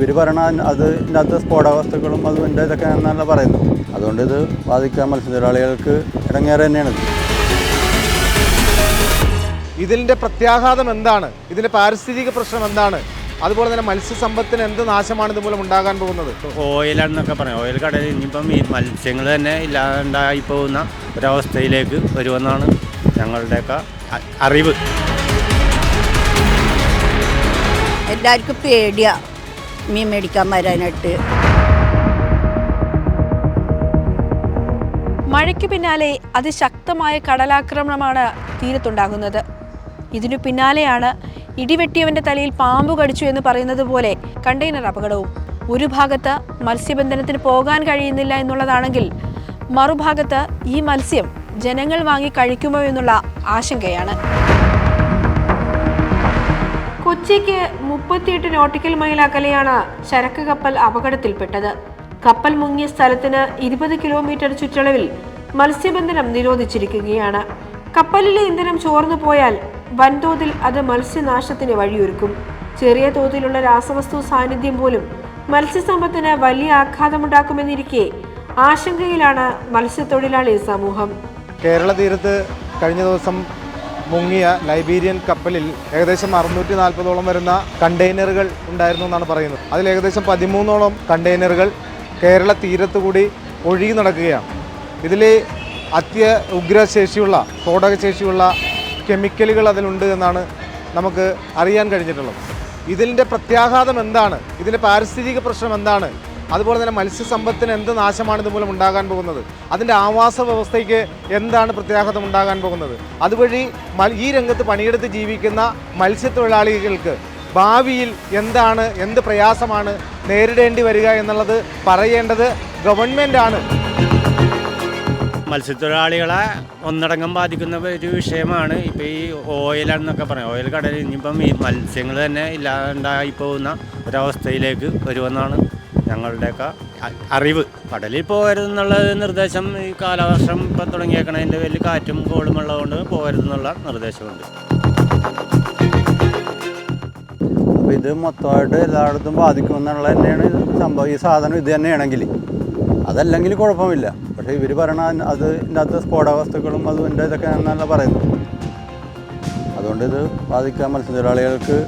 ഇവർ പറയണ അതിനകത്ത് ഇതിനകത്ത് സ്ഫോടക വസ്തുക്കളും അതുകൊണ്ട് ഇതൊക്കെ എന്നല്ല പറയുന്നത്. അതുകൊണ്ട് ഇത് ബാധിക്കാൻ മത്സ്യത്തൊഴിലാളികൾക്ക് ഇടങ്ങേറെ തന്നെയാണ്. ഇത്. ഇതിന്റെ പ്രത്യാഘാതം എന്താണ്? ഇതിന്റെ പാരിസ്ഥിതിക പ്രശ്നം എന്താണ്? അതുപോലെ തന്നെ മത്സ്യസമ്പത്തിന് എന്ത് നാശമാണ് ഇതുമൂലം ഉണ്ടാകാൻ പോകുന്നത്? ഓയിലാണെന്നൊക്കെ പറയാം. ഓയിൽ കടയിൽ ഇനിയിപ്പം ഈ മത്സ്യങ്ങൾ തന്നെ ഇല്ലാണ്ടായി പോകുന്ന ഒരവസ്ഥയിലേക്ക് വരുമെന്നാണ് ഞങ്ങളുടെയൊക്കെ അറിവ്. എല്ലാവർക്കും പേടിയാ. മീൻ മേടിക്കാൻ വരാനായിട്ട്. മഴയ്ക്ക് പിന്നാലെ അതിശക്തമായ കടലാക്രമണമാണ് തീരത്തുണ്ടാകുന്നത്. ഇതിനു പിന്നാലെയാണ് ഇടിവെട്ടിയവന്റെ തലയിൽ പാമ്പ് കടിച്ചു എന്ന് പറയുന്നത് പോലെ കണ്ടെയ്നർ അപകടവും. ഒരു ഭാഗത്ത് മത്സ്യബന്ധനത്തിന് പോകാൻ കഴിയുന്നില്ല എന്നുള്ളതാണെങ്കിൽ മറുഭാഗത്ത് ഈ മത്സ്യം ജനങ്ങൾ വാങ്ങി കഴിക്കുമോ എന്നുള്ള ആശങ്കയാണ്. കൊച്ചിക്ക് മുപ്പത്തിയെട്ട് നോട്ടിക്കൽ മൈൽ അകലെയാണ് ചരക്ക് കപ്പൽ അപകടത്തിൽപ്പെട്ടത്. കപ്പൽ മുങ്ങിയ സ്ഥലത്തിന് ഇരുപത് കിലോമീറ്റർ ചുറ്റളവിൽ മത്സ്യബന്ധനം നിരോധിച്ചിരിക്കുകയാണ്. കപ്പലിലെ ഇന്ധനം ചോർന്നു പോയാൽ വൻതോതിൽ അത് മത്സ്യനാശത്തിന് വഴിയൊരുക്കും. ചെറിയ തോതിലുള്ള രാസവസ്തു സാന്നിധ്യം പോലും മത്സ്യസമ്പത്തിന് വലിയ ആഘാതമുണ്ടാക്കുമെന്നിരിക്കെ ആശങ്കയിലാണ് മത്സ്യത്തൊഴിലാളി സമൂഹം. കേരള തീരത്ത് കഴിഞ്ഞ ദിവസം മുങ്ങിയ ലൈബീരിയൻ കപ്പലിൽ ഏകദേശം അറുന്നൂറ്റി നാൽപ്പതോളം വരുന്ന കണ്ടെയ്നറുകൾ ഉണ്ടായിരുന്നു എന്നാണ് പറയുന്നത്. അതിൽ ഏകദേശം പതിമൂന്നോളം കണ്ടെയ്നറുകൾ കേരള തീരത്തുകൂടി ഒഴുകി നടക്കുകയാണ്. ഇതിൽ അത്യ ഉഗ്രശേഷിയുള്ള സ്ഫോടകശേഷിയുള്ള കെമിക്കലുകൾ അതിലുണ്ട് എന്നാണ് നമുക്ക് അറിയാൻ കഴിഞ്ഞിട്ടുള്ളത്. ഇതിന്റെ പ്രത്യാഘാതം എന്താണ്? ഇതിന്റെ പാരിസ്ഥിതിക പ്രശ്നം എന്താണ്? അതുപോലെ തന്നെ മത്സ്യസമ്പത്തിന് എന്ത് നാശമാണ് ഇതുമൂലം ഉണ്ടാകാൻ പോകുന്നത്? അതിന്റെ ആവാസ വ്യവസ്ഥയ്ക്ക് എന്താണ് പ്രത്യാഘാതം ഉണ്ടാകാൻ പോകുന്നത്? അതുവഴി ഈ രംഗത്ത് പണിയെടുത്ത് ജീവിക്കുന്ന മത്സ്യത്തൊഴിലാളികൾക്ക് ഭാവിയിൽ എന്താണ് എന്ത് പ്രയാസമാണ് നേരിടേണ്ടി വരിക എന്നുള്ളത് പറയേണ്ടത് ഗവൺമെന്റാണ്. മത്സ്യത്തൊഴിലാളികളെ ഒന്നടങ്കം ബാധിക്കുന്ന ഒരു വിഷയമാണ്. ഇപ്പോൾ ഈ ഓയിലെന്നൊക്കെ പറയാം. ഓയിൽ കടലിൽ ഇനിയിപ്പം ഈ മത്സ്യങ്ങൾ തന്നെ ഇല്ലാണ്ടായി പോകുന്ന ഒരവസ്ഥയിലേക്ക് വരുമെന്നാണ് ഞങ്ങളുടെയൊക്കെ അറിവ്. കടലിൽ പോകരുതെന്നുള്ള നിർദ്ദേശം ഈ കാലവർഷം ഇപ്പം തുടങ്ങിയേക്കണതിന്റെ വലിയ കാറ്റും കോളും ഉള്ളതുകൊണ്ട് പോകരുതെന്നുള്ള നിർദ്ദേശമുണ്ട്. അപ്പോൾ ഇത് മൊത്തമായിട്ട് എല്ലായിടത്തും ബാധിക്കുമെന്നുള്ള തന്നെയാണ് സംഭവം. ഈ സാധനം ഇത് തന്നെയാണെങ്കിൽ. അതല്ലെങ്കിൽ കുഴപ്പമില്ല. പക്ഷേ ഇവർ പറയണ അത് ഇതിനകത്ത് സ്ഫോടക വസ്തുക്കളും അതുകൊണ്ട് ഇതൊക്കെ എന്നല്ല പറയുന്നത്. അതുകൊണ്ട് ഇത് ബാധിക്കാൻ മത്സ്യത്തൊഴിലാളികൾക്ക്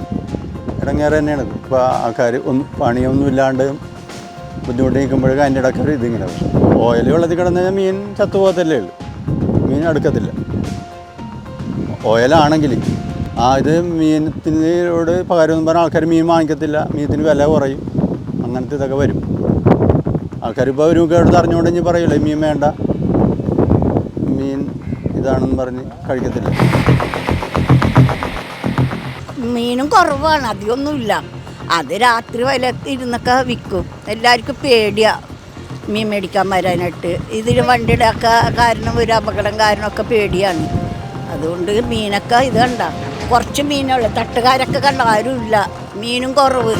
ഇടങ്ങേറ് തന്നെയാണ്. ഇപ്പോൾ ആൾക്കാർ ഒന്നും പണിയൊന്നും ഇല്ലാണ്ട് ബുദ്ധിമുട്ട് നിൽക്കുമ്പോഴേക്കും അതിന്റെ ഇടയ്ക്ക് ഇതിങ്ങനെ വരും. ഓയിൽ വെള്ളത്തിൽ കിടന്നു കഴിഞ്ഞാൽ മീൻ ചത്തുപോകത്തല്ലേ ഉള്ളൂ. മീൻ അടുക്കത്തില്ല. ഓയിലാണെങ്കിൽ ആ ഇത് മീനത്തിനോട് പകരം പറഞ്ഞാൽ ആൾക്കാർ മീൻ വാങ്ങിക്കത്തില്ല. മീനത്തിന് വില കുറയും. അങ്ങനത്തെ ഇതൊക്കെ വരും. ആൾക്കാർ ഇപ്പോൾ ഒരു കേട്ട് അറിഞ്ഞുകൊണ്ടെങ്കിൽ പറയില്ല മീൻ വേണ്ട. മീൻ ഇതാണെന്ന് പറഞ്ഞ് കഴിക്കത്തില്ല. മീനും കുറവാണ് അധികമൊന്നുമില്ല. അത് രാത്രി വില ഇരുന്നൊക്കെ വിൽക്കും. എല്ലാവർക്കും പേടിയാ മീൻ മേടിക്കാൻ വരാനായിട്ട്. ഇതിൽ വണ്ടിയുടെ ഒക്കെ കാരണം ഒരു അപകടം കാരണമൊക്കെ പേടിയാണ്. അതുകൊണ്ട് മീനൊക്കെ ഇത് കണ്ട. കുറച്ച് മീനുള്ളൂ. തട്ടുകാരൊക്കെ കണ്ട ആരുമില്ല. മീനും കുറവ്.